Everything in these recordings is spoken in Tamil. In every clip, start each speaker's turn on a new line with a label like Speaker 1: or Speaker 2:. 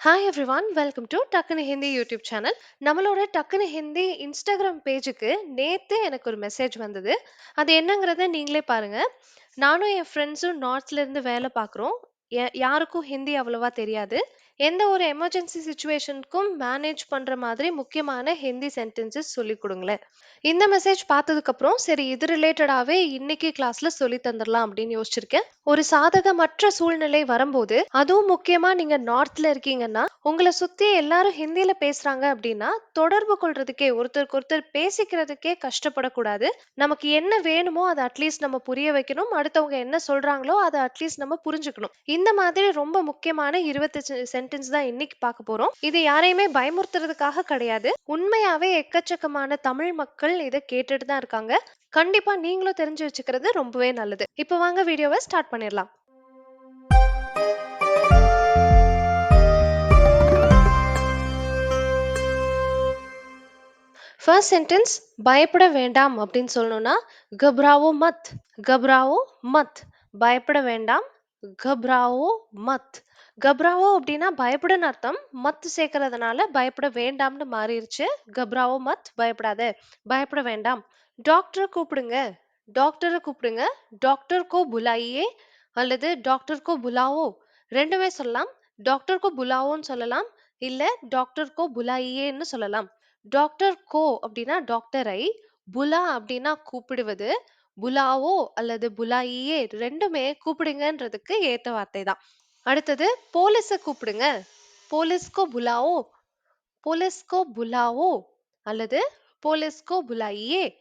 Speaker 1: ஹாய் எவ்ரிவான் வெல்கம் டு டக்குனு ஹிந்தி யூடியூப் சேனல் நம்மளோட டக்குனு ஹிந்தி இன்ஸ்டாகிராம் பேஜுக்கு நேற்று எனக்கு ஒரு மெசேஜ் வந்தது. அது என்னங்கிறத நீங்களே பாருங்க. நானும் என் ஃப்ரெண்ட்ஸும் நார்த்லேருந்து வேலை பார்க்குறோம். யாருக்கும் ஹிந்தி அவ்வளோவா தெரியாது. எந்த ஒரு எமர்ஜென்சி சுச்சுவேஷனுக்கும் மேனேஜ் பண்ற மாதிரி முக்கியமான ஹிந்தி சென்டென்சஸ் சொல்லி கொடுங்களேன். இந்த மெசேஜ் பார்த்ததுக்கு அப்புறம் சரி இது ரிலேட்டடாவே இன்னைக்கு கிளாஸ்ல சொல்லி தந்துடலாம் அப்படின்னு யோசிச்சிருக்கேன். ஒரு சாதகமற்ற சூழ்நிலை வரும்போது அதுவும் முக்கியமா நீங்க நார்த்ல இருக்கீங்கன்னா உங்களை சுத்தி எல்லாரும் ஹிந்தியில பேசுறாங்க அப்படின்னா தொடர்பு கொள்றதுக்கே ஒருத்தருக்கு ஒருத்தர் பேசிக்கிறதுக்கே கஷ்டப்படக்கூடாது. நமக்கு என்ன வேணுமோ அதை அட்லீஸ்ட் நம்ம புரிய வைக்கணும். அடுத்தவங்க என்ன சொல்றாங்களோ அதை அட்லீஸ்ட் நம்ம புரிஞ்சுக்கணும். இந்த மாதிரி ரொம்ப முக்கியமான இருபத்தஞ்சு சென்டென்ஸ் தான் இன்னைக்கு பார்க்க போறோம். இது யாரையுமே பயமுறுத்துறதுக்காக கிடையாது. உண்மையாவே எக்கச்சக்கமான தமிழ் மக்கள் இதை கேட்டுட்டு தான் இருக்காங்க. கண்டிப்பா நீங்களும் தெரிஞ்சு வச்சுக்கிறது ரொம்பவே நல்லது. இப்போ வாங்க வீடியோவை ஸ்டார்ட் பண்ணிடலாம். ஃபர்ஸ்ட் சென்டென்ஸ் பயப்பட வேண்டாம் அப்படின்னு சொல்லணும்னா கப்ராவோ மத் கப்ராவோ மத். பயப்பட வேண்டாம் கப்ராவோ மத். கப்ராவோ அப்படின்னா பயப்படன்னு அர்த்தம். மத் சேர்க்கறதுனால பயப்பட வேண்டாம்னு மாறிடுச்சு கப்ராவோ மத் பயப்படாத. பயப்பட வேண்டாம். டாக்டரை கூப்பிடுங்க. டாக்டரை கூப்பிடுங்க. டாக்டர் கோ புலாயே அல்லது டாக்டர் கோ புலாவோ. ரெண்டுமே சொல்லலாம். டாக்டர் கோ புலாவோன்னு சொல்லலாம். இல்ல டாக்டர் கோ புலாயியேன்னு சொல்லலாம். டாக்டர் கோ அப்படின்னா டாக்டரை. புலா அப்படின்னா கூப்பிடுவது. புலாவோ அல்லது புலாயியே ரெண்டுமே கூப்பிடுங்கன்றதுக்கு ஏத்த வார்த்தை தான். அடுத்தது போலீஸை கூப்பிடுங்க. போலீஸ்கோ புலாவோ? போலீஸ்கோ புலாவோ? அல்லது போலீஸ்கோ புலாயியே?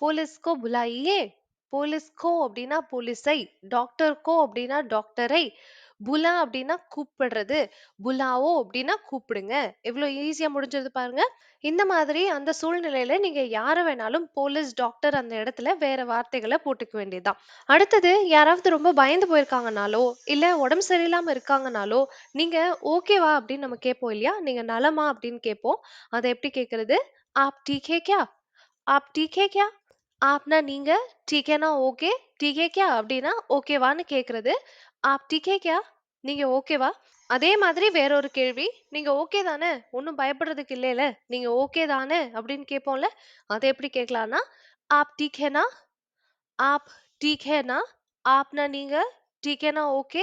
Speaker 1: போலீஸ்கோ புலாயியே? போலீஸ்கோ அப்படின்னா போலீஸை டாக்டர்கோ அப்படின்னா டாக்டரை. புலா அப்படின்னா கூப்பிடுறது. புலாவோ அப்படின்னா கூப்பிடுங்க. எவ்வளோ ஈஸியா முடிஞ்சது பாருங்க. இந்த மாதிரி அந்த சூழ்நிலையில நீங்க யார வேணாலும் போலீஸ் டாக்டர் அந்த இடத்துல வேற வார்த்தைகளை போட்டுக்க வேண்டியதுதான். அடுத்தது யாராவது ரொம்ப பயந்து போயிருக்காங்கனாலோ இல்ல உடம்பு சரியில்லாம இருக்காங்கனாலோ நீங்க ஓகேவா அப்படின்னு நம்ம கேட்போம் இல்லையா? நீங்க நலமா அப்படின்னு கேட்போம். அதை எப்படி கேட்கறது? ஆப் டீ கியா? ஆப் டீ கியா? ஆப்னா நீங்க டீகேனா ஓகே? டீ கியா? அப்படின்னா ஓகேவான்னு ஆப் டீகே கியா நீங்க ஓகேவா அதே மாதிரி வேற ஒரு கேள்வி. நீங்க ஓகே தானே? ஒன்றும் பயப்படுறதுக்கு இல்லையில நீங்க ஓகே தானே? அப்படின்னு கேட்போம்ல அதை எப்படி கேட்கலாம்னா ஆப் டீகேனா? ஆப் டீகேனா? ஆப்னா நீங்க டீகேனா ஓகே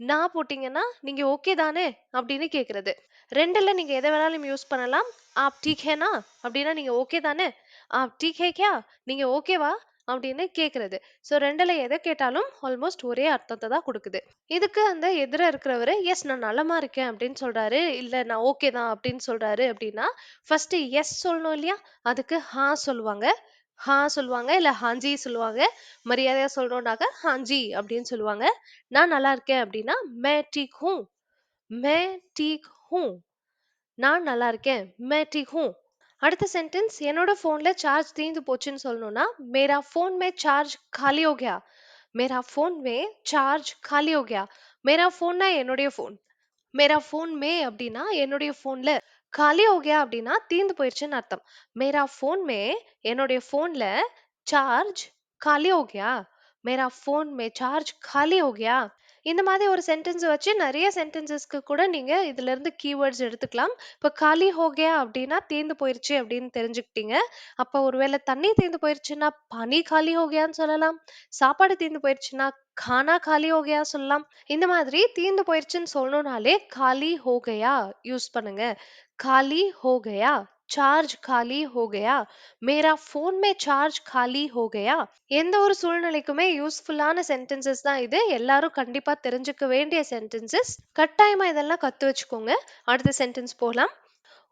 Speaker 1: நான் போட்டீங்கன்னா நீங்க ஓகே தானே? அப்படின்னு கேட்கறது ரெண்டுல நீங்க எதை வேணாலும் யூஸ் பண்ணலாம். ஆப் டீகேனா? அப்படின்னா நீங்க ஓகே தானே? ஆப் டீகே கியா நீங்க ஓகேவா அப்படின்னு கேக்குறது. ஸோ ரெண்டுல எதை கேட்டாலும் ஆல்மோஸ்ட் ஒரே அர்த்தத்தை தான் கொடுக்குது. இதுக்கு அந்த எதிர இருக்கிறவரு எஸ் நான் நலமா இருக்கேன் அப்படின்னு சொல்றாரு. இல்ல நான் ஓகே தான் அப்படின்னு சொல்றாரு அப்படின்னா ஃபர்ஸ்ட் எஸ் சொல்லணும் இல்லையா? அதுக்கு ஹா சொல்லுவாங்க. ஹா சொல்லுவாங்க. இல்ல ஹாஞ்சி சொல்லுவாங்க. மரியாதையா சொல்றோம்னாக்க ஹாஞ்சி அப்படின்னு சொல்லுவாங்க. நான் நல்லா இருக்கேன் அப்படின்னா மே டீக் ஹூ மே டீக் ஹூ நான் நல்லா இருக்கேன். மே டீக் ஹூ அடுத்த சென்டென்ஸ் என்னோட ஃபோனில் சார்ஜ் தீர்ந்து போச்சுன்னு சொல்லணும்னா மேரா ஃபோன் மே சார்ஜ் காலி ஹோ மேரா ஃபோன் மே சார்ஜ் காலி ஹோ மேரா ஃபோன்னா என்னுடைய ஃபோன் மேரா ஃபோன் மே அப்படின்னா என்னுடைய ஃபோனில் காலி ஹோ அப்படின்னா தீந்து போயிடுச்சுன்னு அர்த்தம். மேரா ஃபோன் மே என்னுடைய ஃபோனில் சார்ஜ் காலி ஹோ மேரா ஃபோன் மே சார்ஜ் காலி ஹோ இந்த மாதிரி ஒரு சென்டென்ஸ் வச்சு நிறைய சென்டென்சஸ்க்கு கூட நீங்க இதுல இருந்து கீவேர்ட்ஸ் எடுத்துக்கலாம். இப்ப காலி ஹோகயா அப்படின்னா தீர்ந்து போயிருச்சு அப்படின்னு தெரிஞ்சுக்கிட்டீங்க. அப்ப ஒருவேளை தண்ணி தீர்ந்து போயிருச்சுன்னா பனி காலி ஹோகயான்னு சொல்லலாம். சாப்பாடு தீர்ந்து போயிருச்சுன்னா கானா காலி ஓகையா சொல்லலாம். இந்த மாதிரி தீர்ந்து போயிருச்சுன்னு சொல்லணும்னாலே காலி ஹோகையா யூஸ் பண்ணுங்க. காலி ஹோகையா சார்ஜ் காலி हो गया। मेरा फोन சார்ஜ் காலி खाली हो எந்த ஒரு சூழ்நிலைக்குமே யூஸ்ஃபுல்லான சென்டென்சஸ் தான் இது. எல்லாரும் கண்டிப்பா தெரிஞ்சுக்க வேண்டிய சென்டென்சஸ் கட்டாயமா இதெல்லாம் கத்து வச்சுக்கோங்க. அடுத்த சென்டென்ஸ் போகலாம்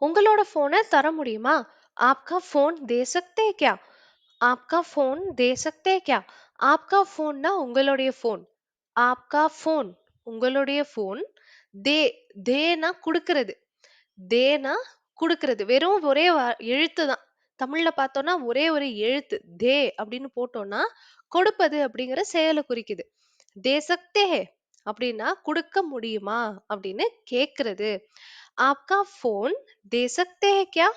Speaker 1: உங்களோட ஃபோனை தர முடியுமா? ஆப்கா ஃபோன் தே சக்தே கியா? ஆப்கா ஃபோன் தே சக்தே கியா? ஆப்கா ஃபோன்னா உங்களுடைய ஃபோன் ஆப்கா ஃபோன் உங்களுடைய ஃபோன் தே தேனா கொடுக்கறது. தேனா கொடுக்கறது. வெறும் ஒரே எழுத்து தான். தமிழ்ல பார்த்தோம்னா ஒரே ஒரு எழுத்து தே அப்படின்னு போட்டோம்னா கொடுப்பது அப்படிங்கிற செயலை குறிக்குது. தேசக்தே அப்படின்னா கொடுக்க முடியுமா அப்படின்னு கேக்குறது. ஆப்கா போன் தேசக்தே கியா?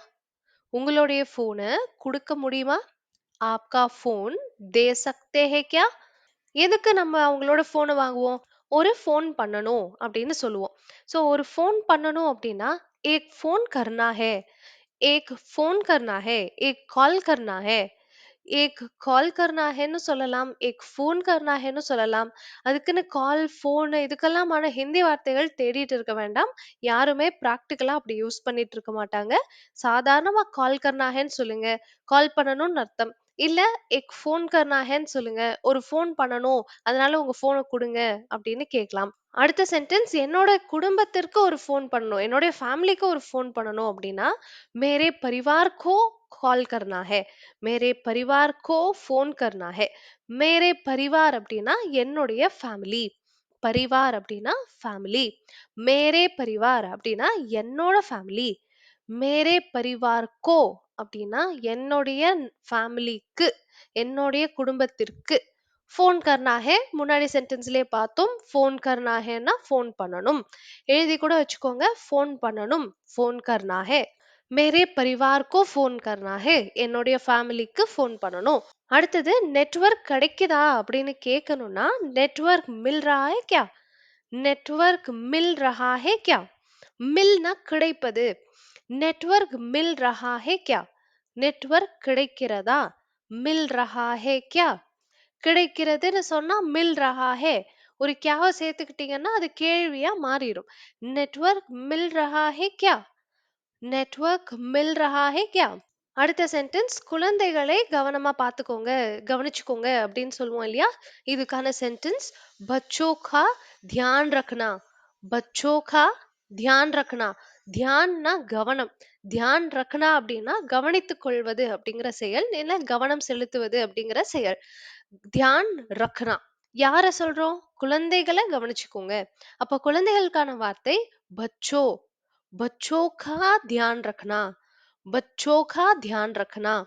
Speaker 1: உங்களுடைய போனை கொடுக்க முடியுமா? ஆப்கா போன் தேசக்தே கியா? எதுக்கு நம்ம அவங்களோட போனை வாங்குவோம்? ஒரு ஃபோன் பண்ணணும் அப்படின்னு சொல்லுவோம். ஸோ ஒரு ஃபோன் பண்ணணும் அப்படின்னா, एक ஃபோன் करना है एक ஃபோன் करना है, एक கால் करना है. "एक கால் கர்னா ஹைன்னு சொல்லலாம். எக் ஃபோன் கர்னா ஹைன்னு சொல்லலாம். அதுக்குன்னு கால், ஃபோனு இதுக்கெல்லாமான ஹிந்தி வார்த்தைகள் தேடிட்டு இருக்க வேண்டாம். யாருமே பிராக்டிகலா அப்படி யூஸ் பண்ணிட்டு இருக்க மாட்டாங்க. சாதாரணமா கால் கர்னா ஹைன்னு சொல்லுங்க. கால் பண்ணணும்னு அர்த்தம். இல்ல எக் ஃபோன் கர்னா சொல்லுங்க. ஒரு ஃபோன் பண்ணணும். அதனால உங்க ஃபோன குடுங்க அப்படின்னு கேட்கலாம். அடுத்த சென்டென்ஸ் என்னோட குடும்பத்திற்கு ஒரு ஃபோன் பண்ணணும். என்னோட ஃபேமிலிக்கு ஒரு ஃபோன் பண்ணணும் அப்படின்னா, மேரே பரிவார் கோ கால் கர்னா ஹை. மேரே பரிவார் கோ ஃபோன் கர்னா ஹை. மேரே பரிவார் அப்படின்னா என்னுடைய ஃபேமிலி. பரிவார் அப்படின்னா ஃபேமிலி. மேரே பரிவார் அப்படின்னா என்னோட ஃபேமிலி. மேரே பரிவார் கோ அப்படின்னா என்னுடைய ஃபேமிலிக்கு, என்னுடைய குடும்பத்திற்கு. ஃபோன் கர்னாகே முன்னாடி சென்டென்ஸ்லயே பார்த்தோம். ஃபோன் கர்னா ஃபோன் பண்ணணும். எழுதி கூட வச்சுக்கோங்க. ஃபோன் பண்ணணும். ஃபோன் கர்னாகே மேரே பரிவார்க்கோ ஃபோன் கர்னாகே என்னுடைய ஃபேமிலிக்கு ஃபோன் பண்ணணும். அடுத்தது நெட்வொர்க் கிடைக்குதா அப்படின்னு கேட்கணும்னா, நெட்வொர்க் மில் ரஹா கியா க்யா? நெட்வொர்க் மில் ரஹா ஹை க்யா? மில்னா கிடைப்பது. நெட்வொர்க் மில் ரஹா ஹை நெட்வொர்க் கிடைக்கிறதா? மில் ரஹா ஹே கியா கிடைக்கிறதுன்னு சொன்னா மில் ரஹா ஹே ஒரு கியாவை சேர்த்துக்கிட்டீங்கன்னா, அது கேள்வியா மாறிடும் நெட்வொர்க் மில் ரஹா ஹே க்யா? நெட்வொர்க் மில் ரஹா ஹே கியா அடுத்த சென்டென்ஸ் குழந்தைகளை கவனமா பார்த்துக்கோங்க, கவனிச்சுக்கோங்க அப்படின்னு சொல்லுவோம் இல்லையா? இதுக்கான சென்டென்ஸ் பச்சோக்கா தியான் ரக்னா. பச்சோ கா தியான் ரக்னா. தியான்னா கவனம். தியான் ரக்னா அப்படின்னா கவனித்துக் கொள்வது அப்படிங்கிற செயல். இல்ல கவனம் செலுத்துவது அப்படிங்கிற செயல். தியான் ரக்னா. யார சொல்றோம்? குழந்தைகளை கவனிச்சுக்கோங்க. அப்ப குழந்தைகளுக்கான வார்த்தை பச்சோ. பச்சோகா தியான் ரக்னா. பச்சோகா தியான் ரக்னா.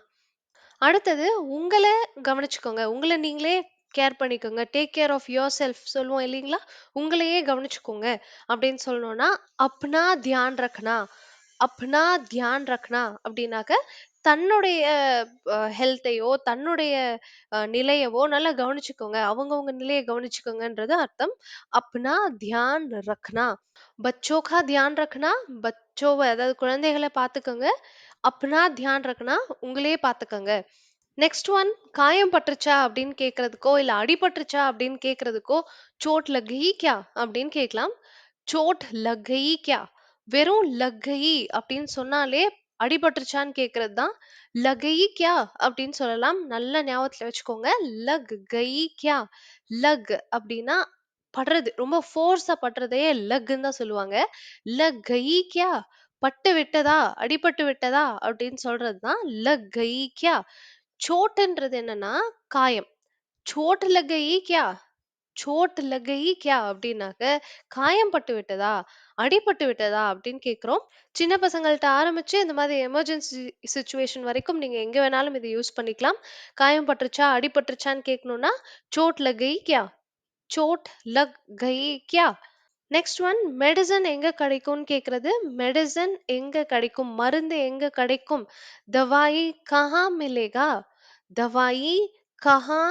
Speaker 1: அடுத்தது உங்களை கவனிச்சுக்கோங்க. உங்களை நீங்களே கேர் பண்ணிக்கோங்க. டேக் கேர் ஆஃப் யுவர்செல்ஃப் சொல்லுவோம் இல்லைங்களா உங்களையே கவனிச்சுக்கோங்க அப்படின்னு சொல்லணும்னா, அப்னா தியான் ரக்னா. அப்னா தியான் ரக்னா அப்படின்னாக்க, தன்னுடைய ஹெல்த்தையோ, தன்னுடைய நிலையவோ நல்லா கவனிச்சுக்கோங்க. அவங்கவுங்க நிலையை கவனிச்சுக்கோங்கன்றது அர்த்தம். அப்னா தியான் ரக்னா. பச்சோக்கா தியான் ரக்னா. பச்சோவை அதாவது குழந்தைகளை பார்த்துக்கோங்க. அப்னா தியான் ரக்னா. உங்களையே பார்த்துக்கோங்க நெக்ஸ்ட் ஒன் காயம் பட்டுருச்சா அப்படின்னு கேட்கறதுக்கோ, இல்ல அடிபட்டுருச்சா அப்படின்னு கேட்கறதுக்கோ, சோட் லக் கயி கியா அப்படின்னு கேட்கலாம். சோட் லக் கயி கியா வெறும் லக் கயி அப்படின்னு சொன்னாலே அடிபட்டுருச்சான்னு கேட்கறது தான். லக் கியா அப்படின்னு சொல்லலாம். நல்ல ஞாபகத்துல வச்சுக்கோங்க. லக் கயி க்யா? லக் அப்படின்னா படுறது. ரொம்ப ஃபோர்ஸா படுறதையே லக்குன்னு தான் சொல்லுவாங்க. லக் கயி கியா பட்டு விட்டதா? அடிபட்டு விட்டதா? அப்படின்னு சொல்றது தான் லக் கயி கியா சோட்டுன்றது என்னன்னா காயம். சோட் லகை கியா சோட்டு சோட் கியா அப்படின்னாக்க, காயம் பட்டு விட்டதா? அடிபட்டு விட்டதா? அப்படின்னு கேட்குறோம் சின்ன பசங்கள்ட்ட ஆரம்பிச்சு இந்த மாதிரி எமர்ஜென்சி சுச்சுவேஷன் வரைக்கும் நீங்க எங்க வேணாலும் இதை யூஸ் பண்ணிக்கலாம். காயம் பட்டுருச்சா? அடிபட்டுருச்சான்னு கேட்கணும்னா, சோட் லகை கியா சோட் லக் கை க்யா? நெக்ஸ்ட் ஒன் மெடிசன் எங்க கிடைக்கும்னு கேட்கறது. மெடிசன் எங்க கிடைக்கும்? மருந்து எங்க கிடைக்கும்? தவாயி கஹா மிலேகா? தவாயி கஹா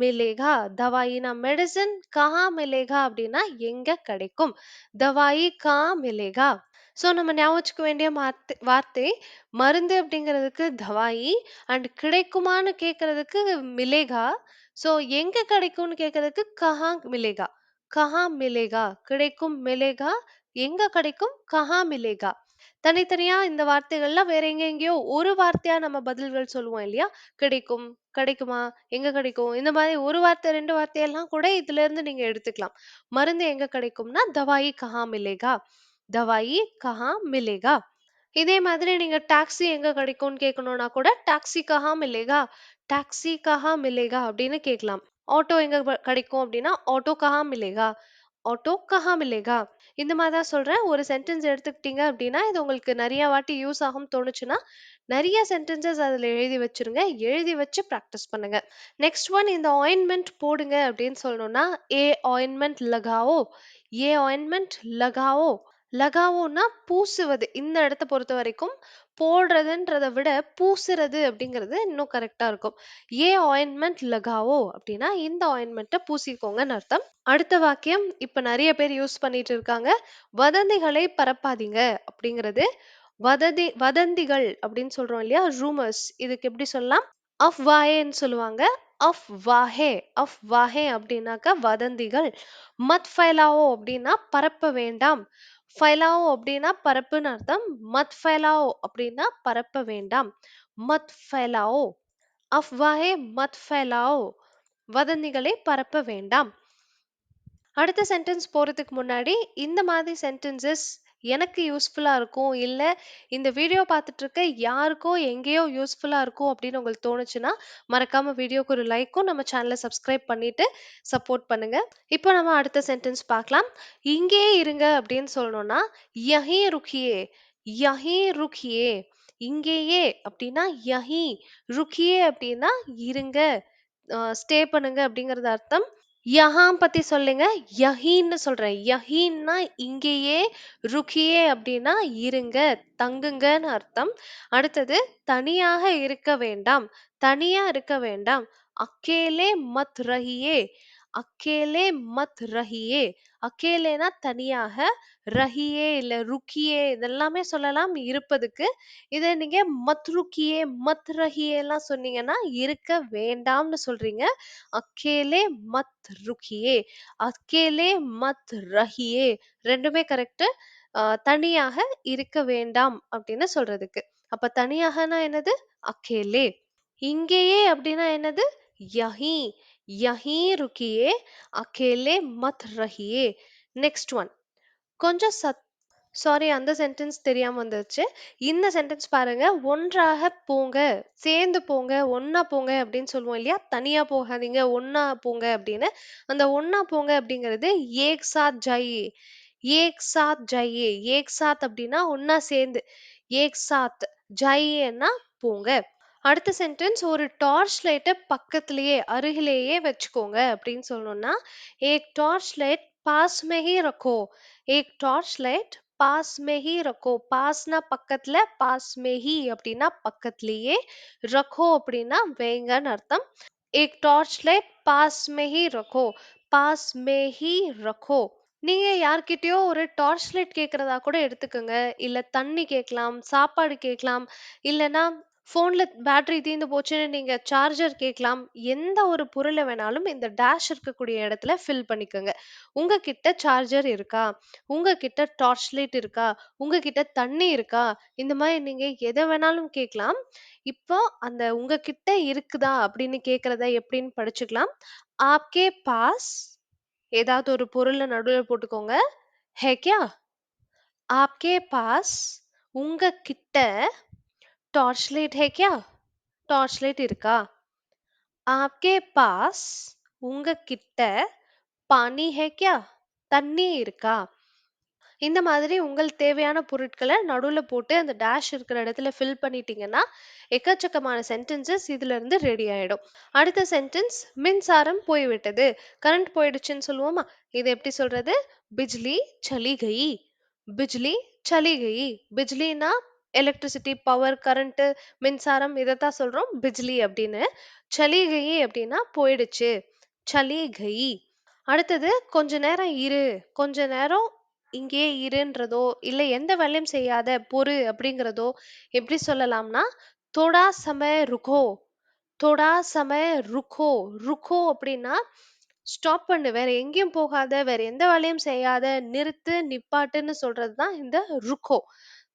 Speaker 1: மிலேகா? தவாயினா மெடிசன் கஹா மிலேகா அப்படின்னா எங்க கிடைக்கும்? தவாயி கா மிலேகா? ஸோ நம்ம ஞாபகம் வச்சுக்க வேண்டிய வார்த்தை வார்த்தை மருந்து அப்படிங்கிறதுக்கு தவாயி அண்ட் கிடைக்குமான்னு கேட்கறதுக்கு மிலேகா. ஸோ எங்க கிடைக்கும்னு கேட்கறதுக்கு கஹா மிலேகா. கஹா மிலேகா. கிடைக்கும் மிலேகா. எங்க கிடைக்கும்? கஹா மிலேகா. தனித்தனியா இந்த வார்த்தைகள்லாம் வேற எங்க எங்கேயோ ஒரு வார்த்தையா நம்ம பதில்கள் சொல்லுவோம் இல்லையா? கிடைக்கும், கிடைக்குமா? எங்க கிடைக்கும்? இந்த மாதிரி ஒரு வார்த்தை, 2 வார்த்தையெல்லாம் கூட இதிலிருந்து நீங்க எடுத்துக்கலாம். மருந்து எங்க கிடைக்கும்னா, தவாயி கஹா மிலேகா? தவாயி கஹா மிலேகா? இதே மாதிரி நீங்க டாக்ஸி எங்க கிடைக்கும்னு கேட்கணும்னா கூட, டாக்ஸி கஹா மிலேகா? டாக்ஸி கஹா மிலேகா? அப்படின்னு கேட்கலாம். ஆட்டோ எங்க ப கிடைக்கும் அப்படின்னா, ஆட்டோ கஹா और टोका இந்த மாதிரி தான் சொல்றேன். ஒரு சென்டென்ஸ் எடுத்துக்கிட்டீங்க அப்படின்னா இது உங்களுக்கு நிறைய வாட்டி யூஸ் ஆகும் தோணுச்சுன்னா நிறைய சென்டென்சஸ் அதில் எழுதி வச்சிருங்க. எழுதி வச்சு ப்ராக்டிஸ் பண்ணுங்க. நெக்ஸ்ட் ஒன் இந்த ஆயின்மெண்ட் போடுங்க அப்படின்னு சொல்லணும்னா ஏ ஆயின்மெண்ட் லகாவோ? ஏ ஆயின்மெண்ட் லகாவோ? லகாவோன்னா பூசுவது. இந்த இடத்த பொறுத்த வரைக்கும் போடுறதுன்றத விட பூசுறது அப்படிங்கிறது இன்னும் கரெக்டா இருக்கும். ஏ ஆயின்மெண்ட் லகாவோ அப்படின்னா இந்த ஆயின்மெண்ட்டை பூசிக்கோங்கன்னு அர்த்தம். அடுத்த வாக்கியம் இப்ப நிறைய பேர் யூஸ் பண்ணிட்டு இருக்காங்க. வதந்திகளை பரப்பாதீங்க அப்படிங்கிறது. வதந்தி வதந்திகள் அப்படின்னு சொல்றோம் இல்லையா? ரூமர்ஸ் இதுக்கு எப்படி சொல்லலாம்? அஃப் வாயேன்னு சொல்லுவாங்க. அஃப் வாஹே அஃப் வாஹே அப்படின்னாக்க வதந்திகள். மத் ஃபைலாவோ அப்படின்னா பரப்ப வேண்டாம். ஃபைலாவோ அப்படின்னா பரப்புன்னு அர்த்தம். மத் ஃபைலாவோ அப்படின்னா பரப்ப வேண்டாம். மத் ஃபைலாओ அஃப்வாஹே மத் ஃபைலாओ வதந்திகளை பரப்ப வேண்டாம். அடுத்த சென்டென்ஸ் போறதுக்கு முன்னாடி இந்த மாதிரி சென்டென்சஸ் எனக்கு யூஸ்ஃபுல்லா இருக்கும். இல்ல இந்த வீடியோ பார்த்துட்ருக்க யாருக்கோ எங்கேயோ யூஸ்ஃபுல்லா இருக்கும் அப்படின்னு உங்களுக்கு தோணுச்சுன்னா, மறக்காம வீடியோக்கு ஒரு லைக்கும், நம்ம சேனல சப்ஸ்கிரைப் பண்ணிட்டு சப்போர்ட் பண்ணுங்க. இப்போ நம்ம அடுத்த சென்டென்ஸ் பார்க்கலாம். இங்கேயே இருங்க அப்படின்னு சொல்லணும்னா, யஹீ ருக்கியே யஹீ ருக்கியே இங்கேயே அப்படின்னா யஹீ ருக்கியே அப்படின்னா இருங்க ஸ்டே பண்ணுங்க அப்படிங்கிறது அர்த்தம். யஹாம் பத்தி சொல்லுங்க. யஹீன்னு சொல்றேன். யஹீன்னா இங்கேயே, ருக்கியே அப்படின்னா இருங்க, தங்குங்கன்னு அர்த்தம். அடுத்தது தனியாக இருக்க வேண்டாம். தனியா இருக்க வேண்டாம். அக்கேலே மத் ரஹியே அக்கேலே மத் ரஹியே அக்கேலேனா தனியாக, ரஹியே இல்ல ருக்கியே இதெல்லாமே சொல்லலாம் இருப்பதுக்கு. இதை நீங்க மத் ருக்கியே, மத் ரஹியேலாம் சொன்னீங்கன்னா, இருக்க வேண்டாம்னு சொல்றீங்க. அக்கேலே மத் ருக்கியே அக்கேலே மத் ரஹியே ரெண்டுமே கரெக்டு தனியாக இருக்க வேண்டாம் அப்படின்னு சொல்றதுக்கு. அப்ப தனியாகனா என்னது? அக்கேலே. இங்கேயே அப்படின்னா என்னது? யஹி யஹீ ருக்கியே அக்கேலே மத் ரஹியே. Next one. கொஞ்சம் சத் சாரி அந்த சென்டென்ஸ் தெரியாம வந்துருச்சு. இந்த சென்டென்ஸ் பாருங்க. ஒன்றாக போங்க, சேர்ந்து போங்க, ஒன்னா போங்க அப்படின்னு சொல்லுவோம் இல்லையா? தனியா போகாதீங்க, ஒன்னா போங்க அப்படின்னு. அந்த ஒன்னா போங்க அப்படிங்கிறது ஏக் சாத் ஜாயியே ஏக் சாத் ஜாயியே ஏக் சாத் அப்படின்னா ஒன்னா சேர்ந்து. ஏக் சாத் ஜாயியேன்னா போங்க. அடுத்த சென்டென்ஸ் "ஒரு டார்ச் லைட்டை பக்கத்திலேயே, அருகிலேயே வச்சுக்கோங்க" அப்படின்னு சொல்லணும்னா, ஏக் டார்ச் லைட் पास में ही रखो, एक टॉर्च लाइट पास में பாஸ்னா பக்கத்துல, பாஸ் में அப்படின்னா பக்கத்திலேயே, रखो அப்படின்னா வேங்கன்னு அர்த்தம். "एक டார்ச் லைட் पास में ही रखो, पास में ही நீங்க யார்கிட்டயோ ஒரு டார்ச் லைட் கேட்குறதா கூட எடுத்துக்கங்க. இல்லை தண்ணி கேட்கலாம் சாப்பாடு கேட்கலாம் இல்லைன்னா ஃபோன்ல பேட்டரி தீர்ந்து போச்சுன்னு நீங்க சார்ஜர் கேட்கலாம். எந்த ஒரு பொருள வேணாலும் இந்த டேஷ் இருக்கக்கூடிய இடத்துல ஃபில் பண்ணிக்கங்க. உங்ககிட்ட சார்ஜர் இருக்கா? உங்ககிட்ட டார்ச் லைட் இருக்கா? உங்ககிட்ட தண்ணி இருக்கா? இந்த மாரி நீங்க எத வேணாலும் கேட்கலாம். இப்போ அந்த உங்ககிட்ட இருக்குதா அப்படின்னு கேட்கிறத எப்படின்னு படிச்சுக்கலாம். ஆப்கே பாஸ் ஏதாவது ஒரு பொருள நடுவுல போட்டுக்கோங்க. है क्या? आपके पास உங்ககிட்ட டார்ச் லைட் है क्या? டார்ச் லைட் இருக்கா? आपके पास உங்ககிட்ட पानी है क्या? தண்ணி இருக்கா? இந்த மாதிரி உங்கள் தேவையான பொருட்கள நடுவுல போட்டு அந்த டேஷ் இருக்கிற இடத்துல ஃபில் பண்ணிட்டீங்கன்னா, எக்கச்சக்கமான சென்டென்சஸ் இதுலருந்து ரெடி ஆயிடும். அடுத்த சென்டென்ஸ் மின்சாரம் போய்விட்டது. கரண்ட் போயிடுச்சுன்னு சொல்லுவோமா? இத எப்படி சொல்றது? Bijli சலி கயி. Bijli சலி கயி. பிஜ்லினா electricity, power, current, மின்சாரம் இதைத்தான் சொல்றோம் பிஜ்லி அப்படின்னு. சலி கயி அப்படின்னா போயிடுச்சு. சலி கயி. அடுத்தது கொஞ்ச நேரம் இரு. கொஞ்ச நேரம் இங்கேயே இருன்றதோ, இல்லை எந்த வேலையும் செய்யாத பொறு அப்படிங்கிறதோ எப்படி சொல்லலாம்னா, தோடா சமய ருகோ தோடா சமய ருக்கோ ருக்கோ அப்படின்னா ஸ்டாப் பண்ணு. வேற எங்கேயும் போகாத, வேற எந்த வேலையும் செய்யாத, நிறுத்து, நிப்பாட்டுன்னு சொல்றது தான் இந்த ருக்கோ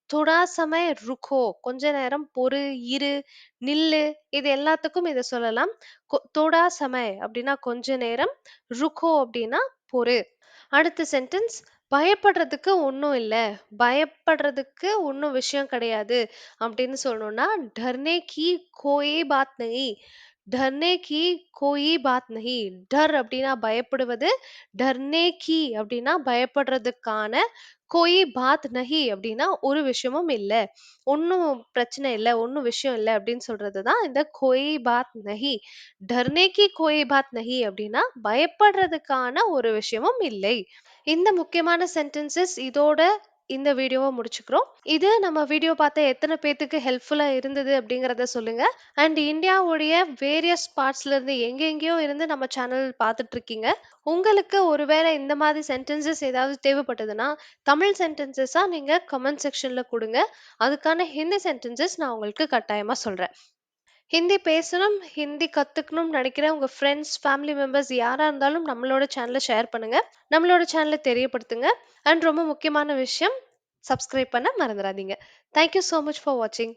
Speaker 1: தொடா சமய ருக்கோ கொஞ்ச நேரம் பொறு, இரு, நில்லு இது எல்லாத்துக்கும் இத சொல்லலாம். கொ சமய அப்படின்னா கொஞ்ச நேரம், ருக்கோ அப்படின்னா பொறு. அடுத்த சென்டென்ஸ் பயப்படுறதுக்கு ஒண்ணும் இல்ல. பயப்படுறதுக்கு ஒண்ணும் விஷயம் கிடையாது அப்படின்னு சொல்லணும்னா, டர்னே கி கோயி பாத் நஹி. டர்னே கி கோயி பாத் நஹி. டர் அப்படின்னா பயப்படுவது. டர்னே கி அப்படின்னா பயப்படுறதுக்கான. கோயி பாத் நஹி அப்படின்னா ஒரு விஷயமும் இல்ல. ஒண்ணும் பிரச்சனை இல்ல, ஒண்ணும் விஷயம் இல்ல அப்படின்னு சொல்றது தான் இந்த கோயி பாத் நஹி. டர்னே கி கோயி பாத் நஹி அப்படின்னா பயப்படுறதுக்கான ஒரு விஷயமும் இல்லை. இந்த முக்கியமான சென்டென்சஸ் இதோட இந்த வீடியோவை முடிச்சுக்கிறோம். இது நம்ம வீடியோ பார்த்த எத்தனை பேத்துக்கு ஹெல்ப்ஃபுல்லாக இருந்தது அப்படிங்கிறத சொல்லுங்க. அண்ட் இந்தியாவுடைய வேரியஸ் பார்ட்ஸ்ல இருந்து எங்கெங்கேயோ இருந்து நம்ம சேனல் பார்த்துட்டு இருக்கீங்க. உங்களுக்கு ஒருவேளை இந்த மாதிரி சென்டென்சஸ் ஏதாவது தேவைப்பட்டதுன்னா, தமிழ் சென்டென்சஸா நீங்க கமெண்ட் செக்ஷன்ல கொடுங்க அதுக்கான ஹிந்தி சென்டென்சஸ் நான் உங்களுக்கு கட்டாயமா சொல்றேன். ஹிந்தி பேசணும், ஹிந்தி கத்துக்கணும்னு நினைக்கிற உங்க ஃப்ரெண்ட்ஸ், ஃபேமிலி மெம்பர்ஸ் யாரா இருந்தாலும் நம்மளோட சேனல ஷேர் பண்ணுங்க. நம்மளோட சேனல தெரியப்படுத்துங்க. அண்ட் ரொம்ப முக்கியமான விஷயம் சப்ஸ்கிரைப் பண்ண மறந்துறாதீங்க. Thank you so much for வாட்சிங்.